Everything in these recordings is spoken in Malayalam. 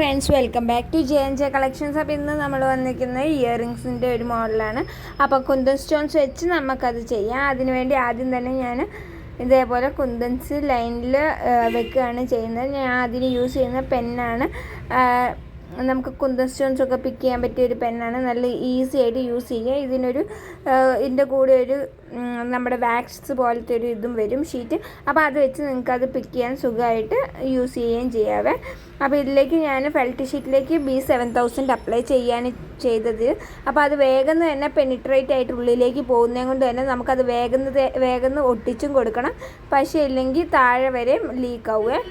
Friends welcome back to J N J collections അപ്പോൾ ഇന്ന് നമ്മൾ വന്നിരിക്കുന്നത് ഇയർ റിങ്സിന്റെ ഒരു മോഡലാണ് അപ്പോൾ കുന്തൻ സ്റ്റോൺസ് വെച്ച് നമുക്കത് ചെയ്യാം. അതിനുവേണ്ടി ആദ്യം തന്നെ ഞാൻ ഇതേപോലെ കുന്തൻസ് ലൈനിൽ വെക്കുകയാണ് ചെയ്യുന്നത്. ഞാൻ അതിന് യൂസ് ചെയ്യുന്ന പെന്നാണ് നമുക്ക് കുന്തൻ സ്റ്റോൺസ് ഒക്കെ പിക്ക് ചെയ്യാൻ പറ്റിയ ഒരു പെന്നാണ് നല്ല ഈസി ആയിട്ട് യൂസ് ചെയ്യുക. ഇതിനൊരു ഇതിന്റെ കൂടെ ഒരു നമ്മുടെ വാക്സ് പോലത്തെ ഒരു ഇതും വരും ഷീറ്റ് അപ്പോൾ അത് വെച്ച് നിങ്ങൾക്ക് അത് പിക്ക് ചെയ്യാൻ സുഖമായിട്ട് യൂസ് ചെയ്യുകയും ചെയ്യാവേ അപ്പോൾ ഇതിലേക്ക് ഞാൻ ഫെൽറ്റ് ഷീറ്റിലേക്ക് ബി സെവൻ തൗസൻഡ് അപ്ലൈ ചെയ്യാൻ ചെയ്തത്. അപ്പോൾ അത് വേഗം തന്നെ പെനിട്രേറ്റ് ആയിട്ട് ഉള്ളിലേക്ക് പോകുന്നത് കൊണ്ട് തന്നെ നമുക്കത് വേഗം വേഗം ഒട്ടിച്ചും കൊടുക്കണം. പക്ഷേ ഇല്ലെങ്കിൽ താഴെ വരെ ലീക്ക് ആവുക.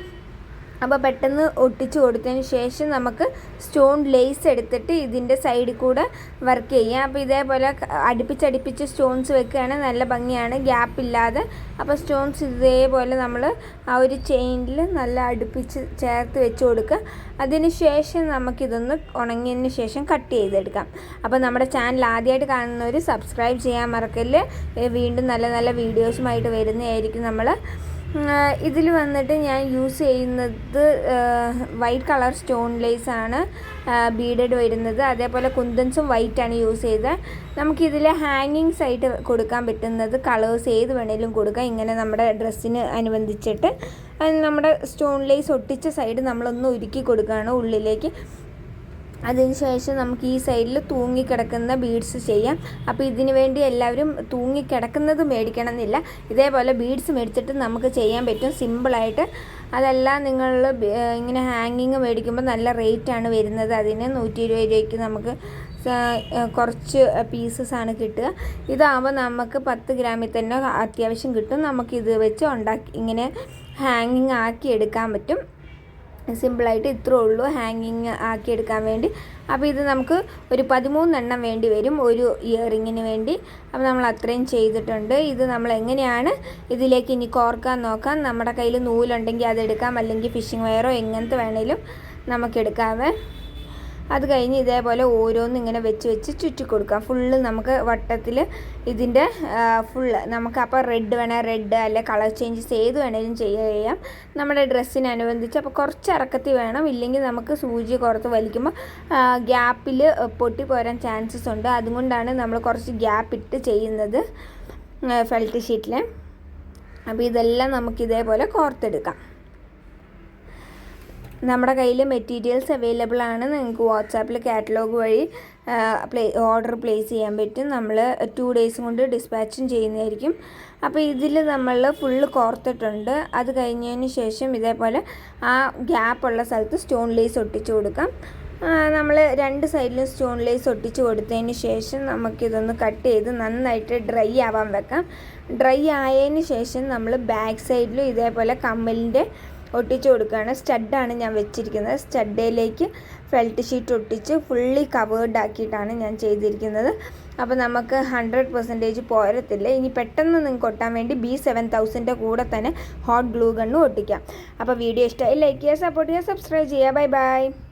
അപ്പോൾ പെട്ടെന്ന് ഒട്ടിച്ചു കൊടുത്തതിന് ശേഷം നമുക്ക് സ്റ്റോൺ ലേസ് എടുത്തിട്ട് ഇതിന്റെ സൈഡിൽ കൂടെ വർക്ക് ചെയ്യാം. അപ്പോൾ ഇതേപോലെ അടുപ്പിച്ചടുപ്പിച്ച് സ്റ്റോൺസ് വെക്കുകയാണെങ്കിൽ നല്ല ഭംഗിയാണ്. ഗ്യാപ്പ് ഇല്ലാതെ. അപ്പോൾ സ്റ്റോൺസ് ഇതേപോലെ നമ്മൾ ആ ഒരു ചെയിനിൽ നല്ല അടുപ്പിച്ച് ചേർത്ത് വെച്ച് കൊടുക്കുക. അതിന് ശേഷം നമുക്കിതൊന്ന് ഉണങ്ങിയതിന് ശേഷം കട്ട് ചെയ്തെടുക്കാം. അപ്പോൾ നമ്മുടെ ചാനൽ ആദ്യമായിട്ട് കാണുന്നവർ സബ്സ്ക്രൈബ് ചെയ്യാൻ മറക്കല്ല്. വീണ്ടും നല്ല നല്ല വീഡിയോസുമായിട്ട് വരുന്നതായിരിക്കും നമ്മൾ ഇതിൽ വന്നിട്ട് ഞാൻ യൂസ് ചെയ്യുന്നത് വൈറ്റ് കളർ സ്റ്റോൺ ലേസ് ആണ് ബീഡഡ് വരുന്നത്. അതേപോലെ കുന്തൻസും വൈറ്റാണ് യൂസ് ചെയ്തത്. നമുക്കിതിൽ ഹാങ്ങിങ്സ് ആയിട്ട് കൊടുക്കാൻ പറ്റുന്നത് കളേഴ്സ് ഏത് വേണേലും കൊടുക്കാം. ഇങ്ങനെ നമ്മുടെ ഡ്രസ്സിന് അനുബന്ധിച്ചിട്ട്. നമ്മുടെ സ്റ്റോൺ ലേസ് ഒട്ടിച്ച സൈഡ് നമ്മളൊന്ന് ഉരുക്കി കൊടുക്കുകയാണ് ഉള്ളിലേക്ക്. അതിന് ശേഷം നമുക്ക് ഈ സൈഡിൽ തൂങ്ങിക്കിടക്കുന്ന ബീഡ്സ് ചെയ്യാം. അപ്പോൾ ഇതിനു വേണ്ടി എല്ലാവരും തൂങ്ങിക്കിടക്കുന്നത് മേടിക്കണം എന്നില്ല ഇതേപോലെ ബീഡ്സ് മേടിച്ചിട്ട് നമുക്ക് ചെയ്യാൻ പറ്റും. സിമ്പിളായിട്ട് അതല്ല നിങ്ങൾ ഇങ്ങനെ ഹാങ്ങിങ് മേടിക്കുമ്പോൾ നല്ല റേറ്റ് ആണ് വരുന്നത്. അതിന് നൂറ്റി ഇരുപത് രൂപയ്ക്ക് നമുക്ക് കുറച്ച് പീസസ് ആണ് കിട്ടുക. ഇതാകുമ്പോൾ നമുക്ക് പത്ത് ഗ്രാമിൽ തന്നെ അത്യാവശ്യം കിട്ടും. നമുക്കിത് വെച്ച് ഉണ്ടാക്കി ഇങ്ങനെ ഹാങ്ങിങ് ആക്കി എടുക്കാൻ പറ്റും. സിമ്പിളായിട്ട് ഇത്രേ ഉള്ളൂ ഹാങ്ങിങ് ആക്കിയെടുക്കാൻ വേണ്ടി. അപ്പോൾ ഇത് നമുക്ക് ഒരു പതിമൂന്നെണ്ണം വേണ്ടി വരും ഒരു ഇയറിങ്ങിന് വേണ്ടി. അപ്പോൾ നമ്മൾ അത്രയും ചെയ്തിട്ടുണ്ട്. ഇത് നമ്മൾ എങ്ങനെയാണ് ഇതിലേക്ക് ഇനി കോർക്കാൻ നോക്കാം. നമ്മുടെ കയ്യിൽ നൂലുണ്ടെങ്കിൽ അതെടുക്കാം അല്ലെങ്കിൽ ഫിഷിംഗ് വയറോ എങ്ങനത്തെ വേണേലും നമുക്കെടുക്കാവേ അത് കഴിഞ്ഞ് ഇതേപോലെ ഓരോന്നും ഇങ്ങനെ വെച്ച് വെച്ച് ചുറ്റി കൊടുക്കാം ഫുള്ള് നമുക്ക് വട്ടത്തിൽ ഇതിന്റെ ഫുള്ള് നമുക്ക് അപ്പോൾ റെഡ് വേണേൽ റെഡ് അല്ലെ കളർ ചേഞ്ചസ് ഏത് വേണേലും ചെയ്യാം നമ്മുടെ ഡ്രസ്സിനനുബന്ധിച്ച് അപ്പോൾ കുറച്ച് ഇറക്കത്തിൽ വേണം. ഇല്ലെങ്കിൽ നമുക്ക് സൂചി കുറത്ത് വലിക്കുമ്പോൾ ഗ്യാപ്പിൽ പൊട്ടി പോരാൻ ചാൻസസ് ഉണ്ട്. അതുകൊണ്ടാണ് നമ്മൾ കുറച്ച് ഗ്യാപ്പ് ഇട്ട് ചെയ്യുന്നത് ഫെൽറ്റ് ഷീറ്റിൽ അപ്പോൾ ഇതെല്ലാം നമുക്ക് ഇതേപോലെ കോർത്തെടുക്കാം. നമ്മുടെ കയ്യിൽ മെറ്റീരിയൽസ് അവൈലബിൾ ആണ്. നിങ്ങൾക്ക് വാട്സാപ്പിൽ കാറ്റലോഗ് വഴി പ്ലേ ഓർഡർ പ്ലേസ് ചെയ്യാൻ പറ്റും. നമ്മൾ ടു ഡേയ്സ് കൊണ്ട് ഡിസ്പാച്ചും ചെയ്യുന്നതായിരിക്കും. അപ്പോൾ ഇതിൽ നമ്മൾ ഫുള്ള് കോർത്തിട്ടുണ്ട്. അത് കഴിഞ്ഞതിന് ശേഷം ഇതേപോലെ ആ ഗ്യാപ്പുള്ള സ്ഥലത്ത് സ്റ്റോൺ ലേസ് ഒട്ടിച്ചു കൊടുക്കാം. നമ്മൾ രണ്ട് സൈഡിലും സ്റ്റോൺ ലേസ് ഒട്ടിച്ച് കൊടുത്തതിന് ശേഷം നമുക്കിതൊന്ന് കട്ട് ചെയ്ത് നന്നായിട്ട് ഡ്രൈ ആവാൻ വെക്കാം. ഡ്രൈ ആയതിന് ശേഷം നമ്മൾ ബാക്ക് സൈഡിലും ഇതേപോലെ കമ്മലിന്റെ ഒട്ടിച്ച് കൊടുക്കുകയാണ്. സ്റ്റഡാണ് ഞാൻ വെച്ചിരിക്കുന്നത്. സ്റ്റഡയിലേക്ക് ഫെൽറ്റ് ഷീറ്റ് ഒട്ടിച്ച് ഫുള്ളി കവേർഡ് ആക്കിയിട്ടാണ് ഞാൻ ചെയ്തിരിക്കുന്നത്. അപ്പോൾ നമുക്ക് ഹൺഡ്രഡ് പെർസെന്റേജ് പോരത്തില്ല. ഇനി പെട്ടെന്ന് നിങ്ങൾക്ക് ഒട്ടാൻ വേണ്ടി ബി സെവൻ തൗസൻഡിന്റെ കൂടെ തന്നെ ഹോട്ട് ഗ്ലൂ ഗണ്ണും ഒട്ടിക്കാം. അപ്പോൾ വീഡിയോ ഇഷ്ടമായി ലൈക്ക് ചെയ്യുക സപ്പോർട്ട് ചെയ്യുക സബ്സ്ക്രൈബ് ചെയ്യുക. Bye bye